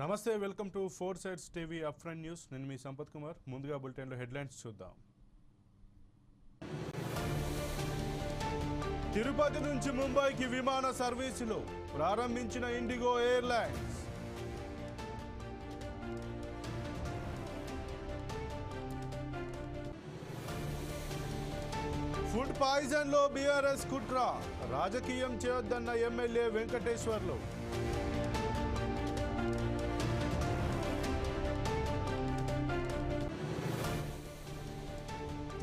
నమస్తే welcome to Four Sides TV up front news. నేను మీ సంపత్ కుమార్. ముందుగా బులెటిన్లో హెడ్లైన్స్ చూద్దాం. తిరుపతి నుంచి ముంబైకి విమాన సర్వీసులు. ప్రారంభించిన ఇండిగో ఎయిర్లైన్స్. ఫుడ్ పాయిజన్లో బీఆర్ఎస్ కుట్ర. రాజకీయం చేయొద్దన్న ఎమ్మెల్యే వెంకటేశ్వర్లు.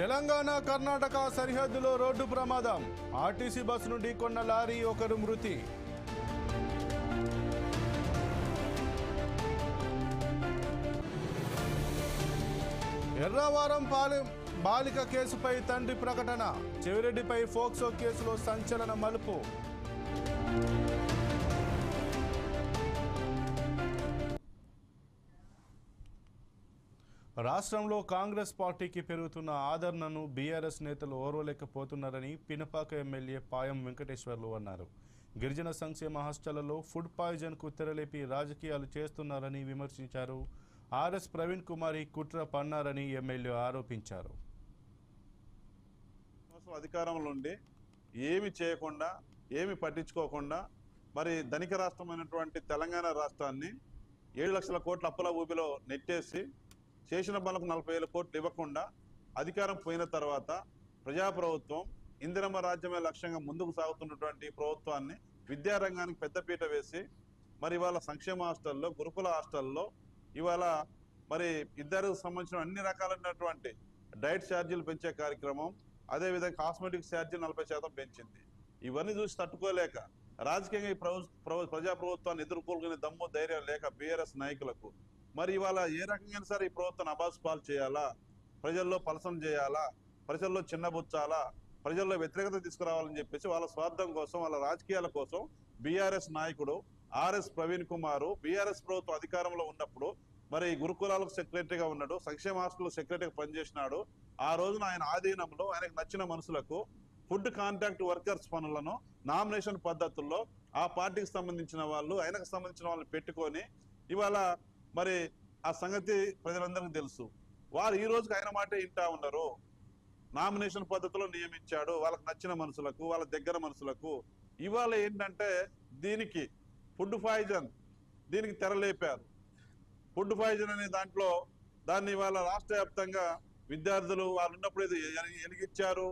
తెలంగాణ కర్ణాటక సరిహద్దులో రోడ్డు ప్రమాదం. ఆర్టీసీ బస్సు నుండి కొన్న లారీ ఒకరు మృతి. ఎర్రవారం పాలెం బాలిక కేసుపై తండ్రి ప్రకటన. చెవిరెడ్డిపై ఫోక్సో కేసులో సంచలన మలుపు. రాష్ట్రంలో కాంగ్రెస్ పార్టీకి పెరుగుతున్న ఆదరణను బీఆర్ఎస్ నేతలు ఓర్వలేకపోతున్నారని పినపాక ఎమ్మెల్యే పాయం వెంకటేశ్వర్లు అన్నారు. గిరిజన సంక్షేమ హాస్టళ్ళలో ఫుడ్ పాయిజన్కు తెరలేపి రాజకీయాలు చేస్తున్నారని విమర్శించారు. ఆర్ఎస్ ప్రవీణ్ కుమారి కుట్ర పన్నారని ఎమ్మెల్యే ఆరోపించారు. అధికారంలో ఉండి ఏమి చేయకుండా ఏమి పట్టించుకోకుండా మరి ధనిక రాష్ట్రమైనటువంటి తెలంగాణ రాష్ట్రాన్ని ఏడు లక్షల కోట్ల అప్పుల ఊబిలో నెట్టేసి చేసిన పనులకు నలభై వేల కోట్లు ఇవ్వకుండా అధికారం పోయిన తర్వాత ప్రజాప్రభుత్వం ఇందిరమ్మ రాజ్యమే లక్ష్యంగా ముందుకు సాగుతున్నటువంటి ప్రభుత్వాన్ని విద్యారంగానికి పెద్దపీట వేసి మరి ఇవాళ సంక్షేమ హాస్టల్లో గురుకుల హాస్టల్లో ఇవాళ మరి ఇద్దరికి సంబంధించిన అన్ని రకాలైనటువంటి డైట్ ఛార్జీలు పెంచే కార్యక్రమం అదేవిధంగా కాస్మెటిక్ ఛార్జీలు నలభై శాతం పెంచింది. ఇవన్నీ చూసి తట్టుకోలేక రాజకీయంగా ఈ ప్రభు ప్రభు- ప్రజా ప్రభుత్వాన్ని ఎదుర్కోలుకునే దమ్ము ధైర్యం లేక బీఆర్ఎస్ నాయకులకు మరి ఇవాళ ఏ రకంగా సరే ఈ ప్రభుత్వం అబాస్ పాలు చేయాలా? ప్రజల్లో పలసం చేయాలా? ప్రజల్లో చిన్నబుచ్చాలా? ప్రజల్లో వ్యతిరేకత తీసుకురావాలని చెప్పేసి వాళ్ళ స్వార్థం కోసం వాళ్ళ రాజకీయాల కోసం బీఆర్ఎస్ నాయకుడు ఆర్ఎస్ ప్రవీణ్ కుమారు బీఆర్ఎస్ ప్రభుత్వం అధికారంలో ఉన్నప్పుడు మరి గురుకులాలకు సెక్రటరీగా ఉన్నాడు సంక్షేమ హాస్టల్ సెక్రటరీగా పనిచేసినాడు. ఆ రోజున ఆయన ఆధీనంలో ఆయనకు నచ్చిన మనుషులకు ఫుడ్ కాంట్రాక్ట్ వర్కర్స్ పనులను నామినేషన్ పద్ధతుల్లో ఆ పార్టీకి సంబంధించిన వాళ్ళు ఆయనకు సంబంధించిన వాళ్ళని పెట్టుకొని ఇవాళ మరి ఆ సంగతి ప్రజలందరికీ తెలుసు. వారు ఈ రోజుకి ఆయన మాటే వింటా ఉన్నారు నామినేషన్ పద్ధతిలో నియమించాడు. వాళ్ళకి నచ్చిన మనుషులకు వాళ్ళ దగ్గర మనుషులకు ఇవాళ ఏంటంటే దీనికి ఫుడ్ పాయిజన్ దీనికి తెరలేపారు. ఫుడ్ పాయిజన్ అనే దాంట్లో దాన్ని ఇవాళ రాష్ట్ర వ్యాప్తంగా విద్యార్థులు వాళ్ళు ఉన్నప్పుడు ఏదో ఎలిగిచ్చారు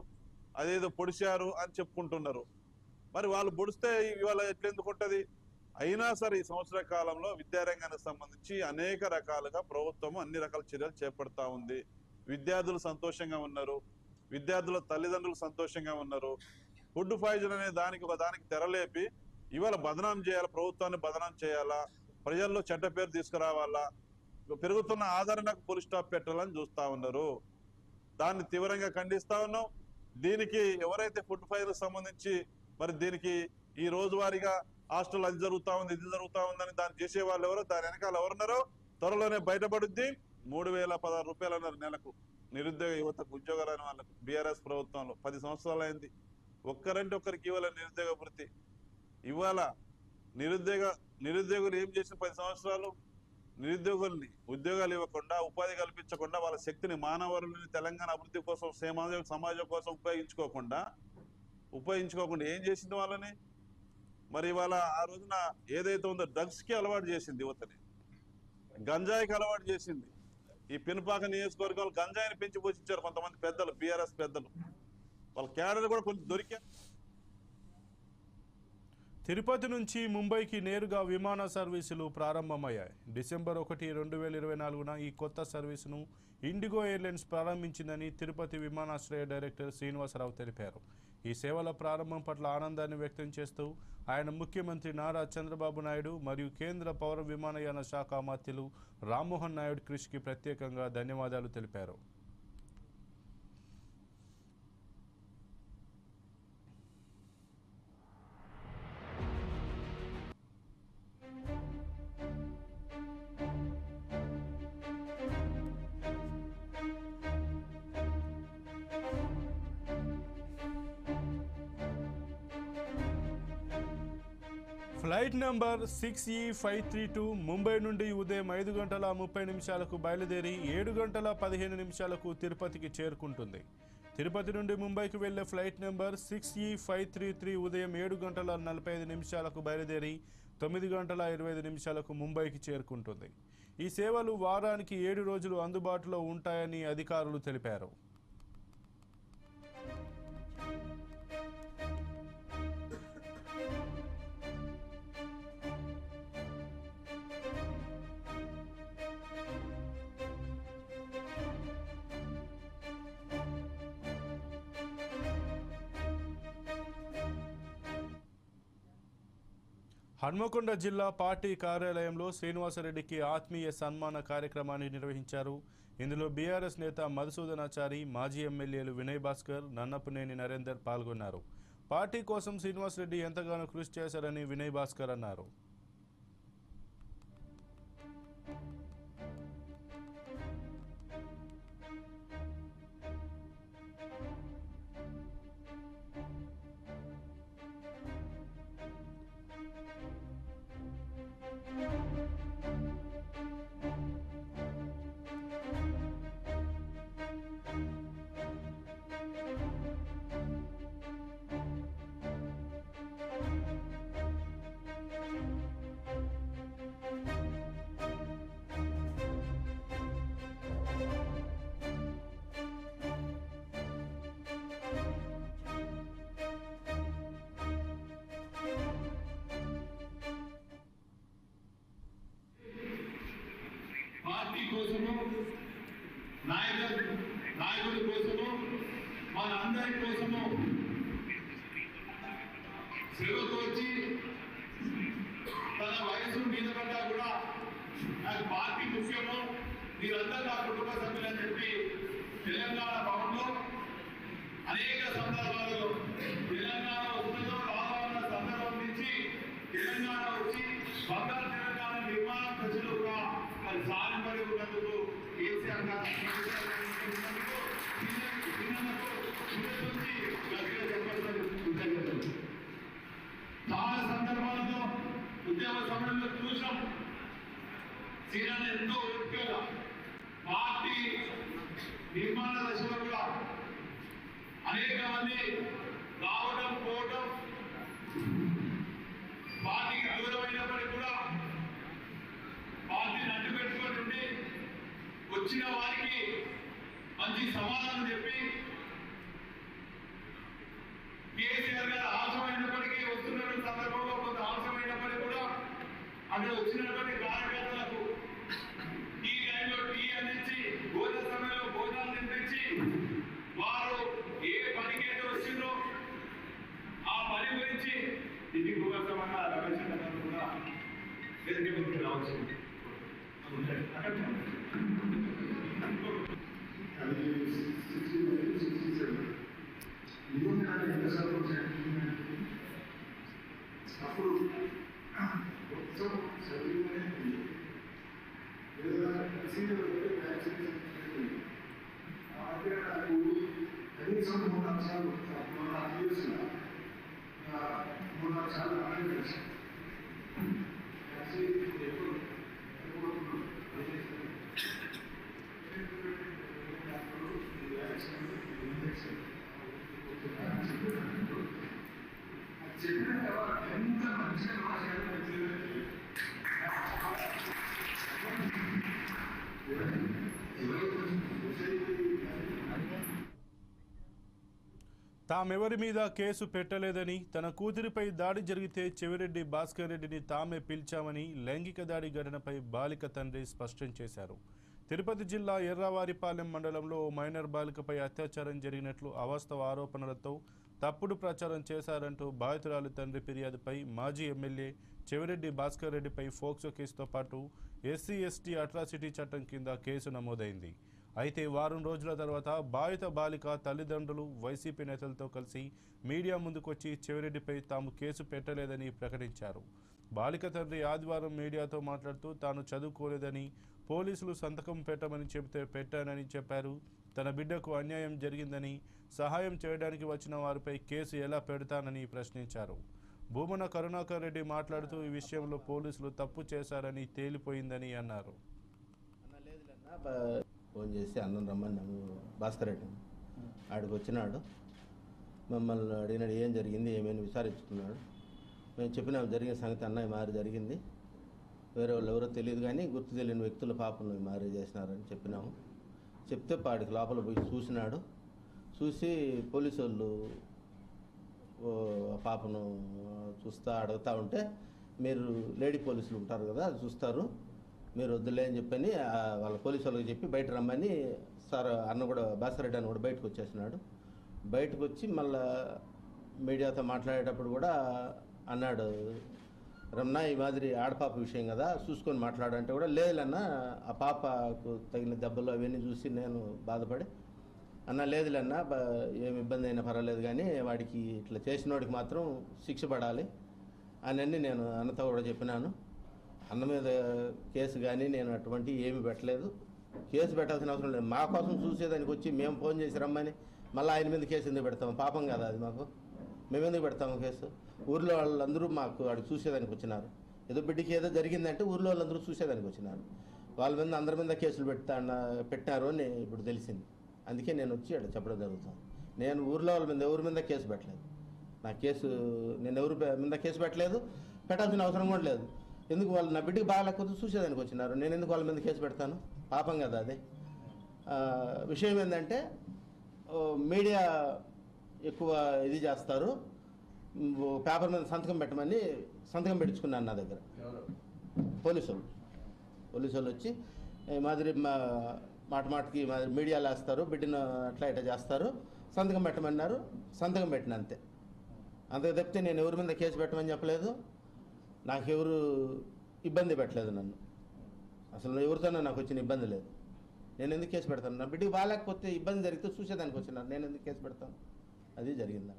అదేదో పొడిచారు అని చెప్పుకుంటున్నారు. మరి వాళ్ళు పొడిస్తే ఇవాళ ఎట్లెందుకు ఉంటుంది? అయినా సరే ఈ సంవత్సర కాలంలో విద్యారంగానికి సంబంధించి అనేక రకాలుగా ప్రభుత్వం అన్ని రకాల చర్యలు చేపడతా ఉంది. విద్యార్థులు సంతోషంగా ఉన్నారు. విద్యార్థుల తల్లిదండ్రులు సంతోషంగా ఉన్నారు. ఫుడ్ పాయిజన్ అనే దానికి ఒక దానికి తెరలేపి ఇవాళ బదనాం చేయాలా? ప్రభుత్వాన్ని బదనాం చేయాలా? ప్రజల్లో చెడ్డ పేరు తీసుకురావాలా? పెరుగుతున్న ఆదరణకు పులి స్టాప్ పెట్టాలని చూస్తూ ఉన్నారు. దాన్ని తీవ్రంగా ఖండిస్తా ఉన్నాం. దీనికి ఎవరైతే ఫుడ్ ఫైర్ సంబంధించి మరి దీనికి ఈ రోజువారీగా హాస్టల్ అది జరుగుతా ఉంది ఇది జరుగుతా ఉందని దాన్ని చేసే వాళ్ళు ఎవరో దాని వెనకాల ఎవరున్నారో త్వరలోనే బయటపడుద్ది. మూడు వేల పదహారు రూపాయలు అన్నారు నెలకు. నిరుద్యోగ యువతకు ఉద్యోగాలు అని వాళ్ళకు బీఆర్ఎస్ ప్రభుత్వంలో. పది సంవత్సరాలు అయింది. ఒక్కరంటే ఒక్కరికి ఇవ్వాలి నిరుద్యోగ వృత్తి. ఇవాళ నిరుద్యోగ నిరుద్యోగులు ఏం చేసిన పది సంవత్సరాలు? నిరుద్యోగుల్ని ఉద్యోగాలు ఇవ్వకుండా ఉపాధి కల్పించకుండా వాళ్ళ శక్తిని మానవరులని తెలంగాణ అభివృద్ధి కోసం సమాజం సమాజం కోసం ఉపయోగించుకోకుండా ఉపయోగించుకోకుండా ఏం చేసింది వాళ్ళని? మరి ఇవాళ ఆ రోజున ఏదైతే ఉందో డ్రగ్స్కి అలవాటు చేసింది యువతని. గంజాయికి అలవాటు చేసింది. ఈ పినపాక నియోజకవర్గంలో గంజాయిని పెంచి పోషించారు కొంతమంది పెద్దలు బీఆర్ఎస్ పెద్దలు. వాళ్ళ క్యాడర్ కూడా కొంచెం దొరికారు. తిరుపతి నుంచి ముంబైకి నేరుగా విమాన సర్వీసులు ప్రారంభమయ్యాయి. డిసెంబర్ ఒకటి రెండు వేల ఇరవై నాలుగున ఈ కొత్త సర్వీసును ఇండిగో ఎయిర్లైన్స్ ప్రారంభించిందని తిరుపతి విమానాశ్రయ డైరెక్టర్ శ్రీనివాసరావు తెలిపారు. ఈ సేవల ప్రారంభం పట్ల ఆనందాన్ని వ్యక్తం చేస్తూ ఆయన ముఖ్యమంత్రి నారా చంద్రబాబు నాయుడు మరియు కేంద్ర పౌర విమానయాన శాఖ మంత్రులు రామ్మోహన్ నాయుడు కృషికి ప్రత్యేకంగా ధన్యవాదాలు తెలిపారు. Flight number six E five three two Mumbai నుండి ఉదయం ఐదు గంటల ముప్పై నిమిషాలకు బయలుదేరి ఏడు గంటల పదిహేను నిమిషాలకు తిరుపతికి చేరుకుంటుంది. తిరుపతి నుండి ముంబైకి వెళ్ళే flight number six E five three three ఉదయం ఏడు గంటల నలభై ఐదు నిమిషాలకు బయలుదేరి తొమ్మిది గంటల ఇరవై ఐదు నిమిషాలకు ముంబైకి చేరుకుంటుంది. ఈ సేవలు వారానికి ఏడు రోజులు అందుబాటులో ఉంటాయని అధికారులు తెలిపారు. హన్మకొండ జిల్లా పార్టీ కార్యాలయంలో శ్రీనివాసరెడ్డికి ఆత్మీయ సన్మాన కార్యక్రమాన్ని నిర్వహించారు. ఇందులో బీఆర్ఎస్ నేత మధుసూదనాచారి మాజీ ఎమ్మెల్యేలు వినయ్ భాస్కర్ నన్నపునేని నరేందర్ పాల్గొన్నారు. పార్టీ కోసం శ్రీనివాసరెడ్డి ఎంతగానో కృషి చేశారని వినయ్ భాస్కర్ అన్నారు. దేవుడి కోసము మనందరి కోసము శ్రమకు వచ్చి తన వయసు మీద పడ్డా కూడా నాకు పార్టీ ముఖ్యము. మీరందరూ నా కుటుంబ సభ్యులని చెప్పి తెలంగాణ భవన్లో అనేక సందర్భాలు తెలంగాణ వస్తుందో రావాలన్న సందర్భం నుంచి తెలంగాణ వచ్చి బంగారు తెలంగాణ నిర్మాణ ప్రజలు కూడా మరి సాధిపడి ఉన్నందుకు కేసీఆర్ గారు కేసీఆర్ గారు ఉన్నందుకు చిన్న- చిన్నలకు చిన్నది నుంచి గట్టిగా చెప్పాల్సిన కృతజ్ఞతలు. చాలా సందర్భాలలో ఉద్యమ సమయంలో చూసాం సీనియర్ ఎంతో ఓపికగా పార్టీ నిర్మాణ దశలో కూడా అనేక మంది రావడం పోవడం పార్టీకి దూరమైనప్పటికీ కూడా పార్టీని అడ్డు పెట్టుకొని ఉండి వచ్చిన వారికి మంచి సమాధానం చెప్పి కేసీఆర్ గారు ఆలస్యమైనప్పటికీ వస్తున్న సందర్భంలో కొంత ఆలస్యమైనప్పటికీ కూడా అక్కడ వచ్చినటువంటి కారణం ఈ టైంలో టీ అందించి భోజన సమయంలో భోజనాలు తినిపించి వారు ఏ పనికైతే వచ్చిందో ఆ పని గురించి ఇది భూగతమన్న రమేష్ గారు కూడా వేదిక మీదకి రావచ్చు అక్కడ అది సిక్స్టీ తామెవరి మీద కేసు పెట్టలేదని తన కూతురిపై దాడి జరిగితే చెవిరెడ్డి భాస్కర్ రెడ్డిని తామే పిలిచామని లైంగిక దాడి ఘటనపై బాలిక తండ్రి స్పష్టం చేశారు. తిరుపతి జిల్లా ఎర్రవారిపాలెం మండలంలో ఓ మైనర్ బాలికపై అత్యాచారం జరిగినట్లు అవాస్తవ ఆరోపణలతో తప్పుడు ప్రచారం చేశారంటూ బాధితురాలి తండ్రి ఫిర్యాదుపై మాజీ ఎమ్మెల్యే చెవిరెడ్డి భాస్కర్ రెడ్డిపై ఫోక్సో కేసుతో పాటు ఎస్సీ ఎస్టీ అట్రాసిటీ చట్టం కింద కేసు నమోదైంది. అయితే వారం రోజుల తర్వాత బాధిత బాలిక తల్లిదండ్రులు వైసీపీ నేతలతో కలిసి మీడియా ముందుకొచ్చి చెవిరెడ్డిపై తాము కేసు పెట్టలేదని ప్రకటించారు. బాలిక తండ్రి ఆదివారం మీడియాతో మాట్లాడుతూ తాను చదువుకోలేదని పోలీసులు సంతకం పెట్టమని చెబితే పెట్టానని చెప్పారు. తన బిడ్డకు అన్యాయం జరిగిందని సహాయం చేయడానికి వచ్చిన వారిపై కేసు ఎలా పెడతానని ప్రశ్నించారు. భూమన కరుణాకర్ రెడ్డి మాట్లాడుతూ ఈ విషయంలో పోలీసులు తప్పు చేశారని తేలిపోయిందని అన్నారు. ఫోన్ చేసి అన్నం రమ్మన్నాము భాస్కర్ రెడ్డి ఆడికి వచ్చినాడు. మమ్మల్ని అడిగినాడు ఏం జరిగింది? ఏమైనా విచారించుకున్నాడు. మేము చెప్పినాం జరిగిన సంగతి అన్నయ్య మారి జరిగింది. వేరే వాళ్ళు ఎవరో తెలియదు కానీ గుర్తు తెలియని వ్యక్తుల పాపను మారి చేసినారని చెప్పినాము. చెప్తే పాడికి లోపల పోయి చూసినాడు. చూసి పోలీసు వాళ్ళు ఓ పాపను చూస్తా అడుగుతా ఉంటే మీరు లేడీ పోలీసులు ఉంటారు కదా చూస్తారు. మీరు వద్దులే అని చెప్పని వాళ్ళ పోలీసు వాళ్ళకి చెప్పి బయట రమ్మని సార్ అన్న కూడా బాసరెడ్డి అని కూడా బయటకు వచ్చేసినాడు. బయటకు వచ్చి మళ్ళా మీడియాతో మాట్లాడేటప్పుడు కూడా అన్నాడు రమణ ఈ మాదిరి ఆడపాప విషయం కదా చూసుకొని మాట్లాడంటే కూడా లేదులన్న ఆ పాపకు తగిన దెబ్బలు అవన్నీ చూసి నేను బాధపడి అన్న లేదులన్న ఏమి ఏం ఇబ్బంది అయినా పర్వాలేదు కానీ వాడికి ఇట్లా చేసిన వాడికి మాత్రం శిక్ష పడాలి అని అన్ని నేను అన్నతో కూడా చెప్పినాను. అన్న మీద కేసు కానీ నేను అటువంటి ఏమి పెట్టలేదు. కేసు పెట్టాల్సిన అవసరం లేదు. మా కోసం చూసేదానికి వచ్చి మేము ఫోన్ చేసి రమ్మని మళ్ళీ ఆయన మీద కేసు ఎందుకు పెడతాము పాపం కదా అది మాకు. మేము ఎందుకు పెడతాము కేసు? ఊర్లో వాళ్ళందరూ మాకు అక్కడ చూసేదానికి వచ్చినారు. ఏదో బిడ్డకి ఏదో జరిగిందంటే ఊర్లో వాళ్ళందరూ చూసేదానికి వచ్చినారు. వాళ్ళ మీద అందరి మీద కేసులు పెడతా పెట్టారు అని ఇప్పుడు తెలిసింది. అందుకే నేను వచ్చి అక్కడ చెప్పడం జరుగుతుంది. నేను ఊర్లో వాళ్ళ మీద ఎవరి మీద కేసు పెట్టలేదు. నా కేసు నేను ఎవరి మీద కేసు పెట్టలేదు. పెట్టాల్సిన అవసరం కూడా లేదు. ఎందుకు వాళ్ళు నా బిడ్డకి బాగాలేకపోతే చూసేదానికి వచ్చినారు? నేను ఎందుకు వాళ్ళ మీద కేసు పెడతాను? పాపం కదా అది. విషయం ఏంటంటే మీడియా ఎక్కువ ఇది చేస్తారు. పేపర్ మీద సంతకం పెట్టమని సంతకం పెట్టించుకున్నాను నా దగ్గర. పోలీసు వాళ్ళు పోలీసు వాళ్ళు వచ్చి ఈ మాదిరి మా మాట మాటకి మాదిరి మీడియాలో వేస్తారు బిడ్డను అట్లా ఇట్లా చేస్తారు. సంతకం పెట్టమన్నారు. సంతకం పెట్టిన అంతే. అంతకు తప్పితే నేను ఎవరి మీద కేసు పెట్టమని చెప్పలేదు. నాకెవరు ఇబ్బంది పెట్టలేదు నన్ను. అసలు ఎవరితోనో నాకు వచ్చిన ఇబ్బంది లేదు. నేను ఎందుకు కేసు పెడతాను? నా బిడ్డకి బాగాలేకపోతే ఇబ్బంది జరిగితే చూసేదానికి వచ్చినారు నేను ఎందుకు కేసు పెడతాను? అది జరిగింది.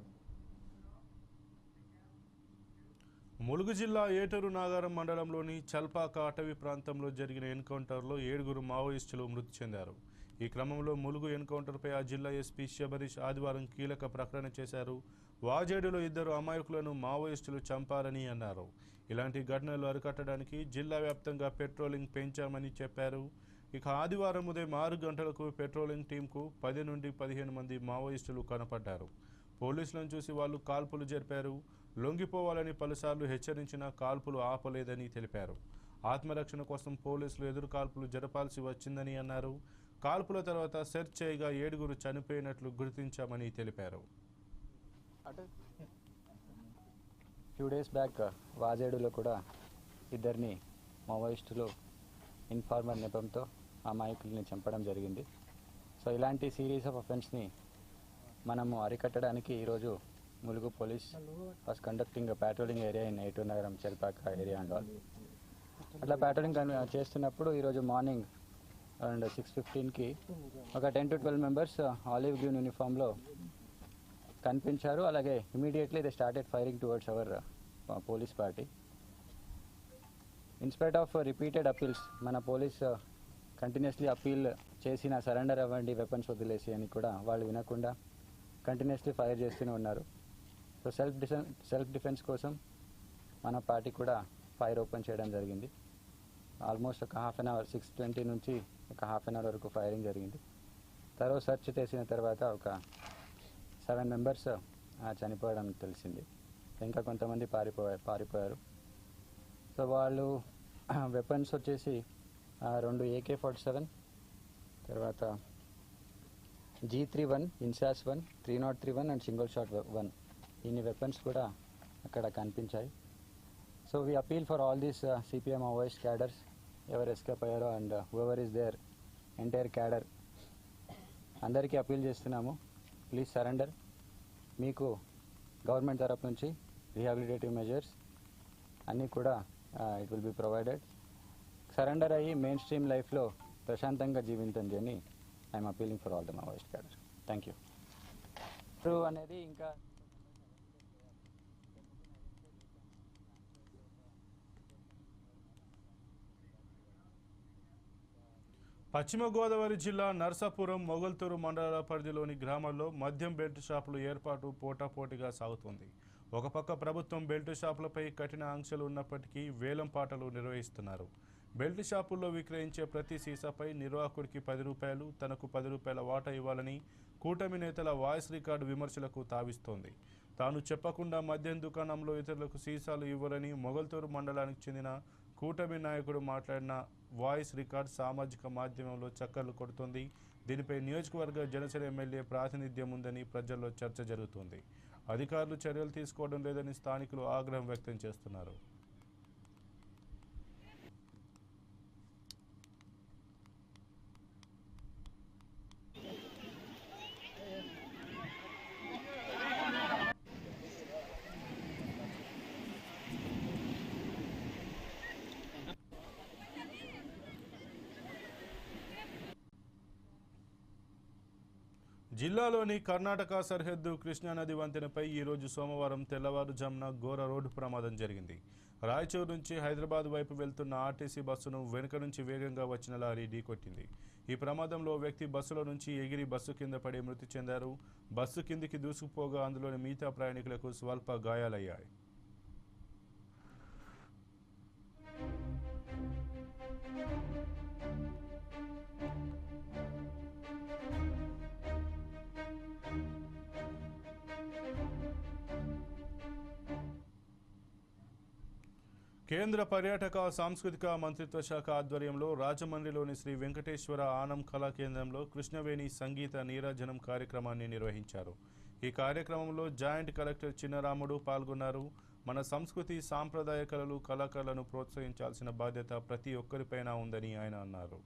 ములుగు జిల్లా ఏటూరు నాగారం మండలంలోని చల్పాక అటవీ ప్రాంతంలో జరిగిన ఎన్కౌంటర్లో ఏడుగురు మావోయిస్టులు మృతి చెందారు. ఈ క్రమంలో ములుగు ఎన్కౌంటర్పై ఆ జిల్లా ఎస్పీ శబరీష్ ఆదివారం కీలక ప్రకటన చేశారు. వాజేడులో ఇద్దరు అమాయకులను మావోయిస్టులు చంపారని అన్నారు. ఇలాంటి ఘటనలు అరికట్టడానికి జిల్లా వ్యాప్తంగా పెట్రోలింగ్ పెంచామని చెప్పారు. ఇక ఆదివారం ఉదయం ఆరు గంటలకు పెట్రోలింగ్ టీంకు పది నుండి పదిహేను మంది మావోయిస్టులు కనపడ్డారు. పోలీసులను చూసి వాళ్ళు కాల్పులు జరిపారు. లొంగిపోవాలని పలుసార్లు హెచ్చరించినా కాల్పులు ఆపలేదని తెలిపారు. ఆత్మరక్షణ కోసం పోలీసులు ఎదురు కాల్పులు జరపాల్సి వచ్చిందని అన్నారు. కాల్పుల తర్వాత సెర్చ్ చేయగా ఏడుగురు చనిపోయినట్లు గుర్తించామని తెలిపారు. ఫ్యూ డేస్ బ్యాక్ వాజేడులో కూడా ఇద్దరిని మావోయిస్టులు ఇన్ఫార్మర్ నెపంతో అమాయకుల్ని చంపడం జరిగింది. సో ఇలాంటి సిరీస్ ఆఫ్ అఫెన్స్ని మనము అరికట్టడానికి ఈరోజు Mulugu police was conducting patrolling area in Eturnagaram Chelpaka area and all అట్లా ప్యాట్రోలింగ్ చేస్తున్నప్పుడు ఈరోజు మార్నింగ్ అరౌండ్ సిక్స్ ఫిఫ్టీన్కి ఒక ten to twelve members olive green యూనిఫామ్లో కనిపించారు. అలాగే immediately they started firing towards our police party in spite of repeated appeals మన police continuously appeal చేసిన surrender అవ్వండి వెపన్స్ వదిలేసి అని కూడా వాళ్ళు వినకుండా కంటిన్యూస్లీ ఫైర్ చేస్తూనే ఉన్నారు. So self defence self defence కోసం మన పార్టీ కూడా ఫైర్ ఓపెన్ చేయడం జరిగింది. ఆల్మోస్ట్ ఒక half an hour six twenty నుంచి ఒక హాఫ్ అన్ అవర్ వరకు ఫైరింగ్ జరిగింది. తర్వాత సెర్చ్ చేసిన తర్వాత ఒక సెవెన్ మెంబర్స్ చనిపోవడం తెలిసింది. ఇంకా కొంతమంది పారిపోయారు పారిపోయారు. సో వాళ్ళు వెపన్స్ వచ్చేసి రెండు ఏకే ఫార్టీ సెవెన్ తర్వాత G three one INSAS one three not three one and single shot one ఇన్ని వెపన్స్ కూడా అక్కడ కనిపించాయి. So we appeal for all these CPM voice cadres ఎవరు ఎస్కేప్ అయ్యారో and ever is there entire cadre అందరికీ appeal చేస్తున్నాము. Please surrender మీకు government తరపు నుంచి రీహాబిలిటేటివ్ మెజర్స్ అన్నీ కూడా it will be provided surrender అయ్యి మెయిన్ స్ట్రీమ్ లైఫ్లో ప్రశాంతంగా జీవించండి అని I'm appealing for all the Maoist cadre thank you అనేది ఇంకా పశ్చిమ గోదావరి జిల్లా నర్సాపురం మొగల్తూరు మండలాల పరిధిలోని గ్రామాల్లో మద్యం బెల్ట్ షాపులు ఏర్పాటు పోటాపోటీగా సాగుతోంది. ఒక పక్క ప్రభుత్వం బెల్ట్ షాపులపై కఠిన ఆంక్షలు ఉన్నప్పటికీ వేలం పాటలు నిర్వహిస్తున్నారు. బెల్ట్ షాపుల్లో విక్రయించే ప్రతి సీసాపై నిర్వాహకుడికి పది రూపాయలు తనకు పది రూపాయల వాటా ఇవ్వాలని కూటమి నేతల వాయిస్ రికార్డు విమర్శలకు తావిస్తోంది. తాను చెప్పకుండా మద్యం దుకాణంలో ఇతరులకు సీసాలు ఇవ్వరని మొగల్తూరు మండలానికి చెందిన కూటమి నాయకుడు మాట్లాడిన వాయిస్ రికార్డ్ సామాజిక మాధ్యమంలో చక్కర్లు కొడుతుంది. దీనిపై నియోజకవర్గ జనసేన ఎమ్మెల్యే ప్రాతినిధ్యం ఉందని ప్రజల్లో చర్చ జరుగుతోంది. అధికారులు చర్యలు తీసుకోవడం లేదని స్థానికులు ఆగ్రహం వ్యక్తం చేస్తున్నారు. జిల్లాలోని కర్ణాటక సరిహద్దు కృష్ణానది వంతెనపై ఈరోజు సోమవారం తెల్లవారుజామున ఘోర రోడ్డు ప్రమాదం జరిగింది. రాయచూరు నుంచి హైదరాబాద్ వైపు వెళ్తున్న ఆర్టీసీ బస్సును వెనుక నుంచి వేగంగా వచ్చిన లారీ ఢీకొట్టింది. ఈ ప్రమాదంలో ఓ వ్యక్తి బస్సులో నుంచి ఎగిరి బస్సు కింద పడి మృతి చెందారు. బస్సు కిందికి దూసుకుపోగా అందులోని మిగతా ప్రయాణికులకు స్వల్ప గాయాలయ్యాయి. కేంద్ర పర్యాటక సాంస్కృతిక మంత్రిత్వ శాఖ ఆధ్వర్యంలో రాజమండ్రిలోని శ్రీ వెంకటేశ్వర ఆనం కళా కేంద్రంలో కృష్ణవేణి సంగీత నీరాజనం కార్యక్రమాన్ని నిర్వహించారు. ఈ కార్యక్రమంలో జాయింట్ కలెక్టర్ చిన్నరాముడు పాల్గొన్నారు. మన సంస్కృతి సాంప్రదాయ కళలు కళాకారులను ప్రోత్సహించాల్సిన బాధ్యత ప్రతి ఒక్కరిపైన ఉందని ఆయన అన్నారు.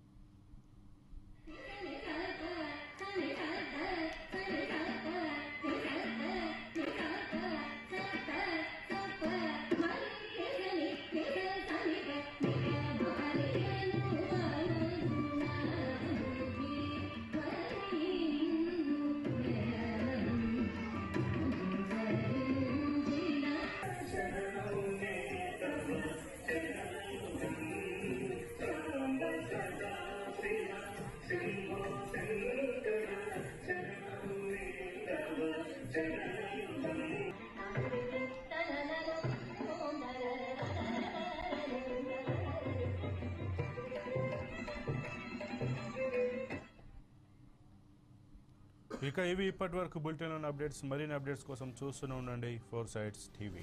ఇక ఇవి ఇప్పటివరకు బులెటిన్ అప్డేట్స్ మరిన్ని అప్డేట్స్ కోసం చూస్తూనే ఉండండి ఫోర్ సైడ్స్ టీవీ.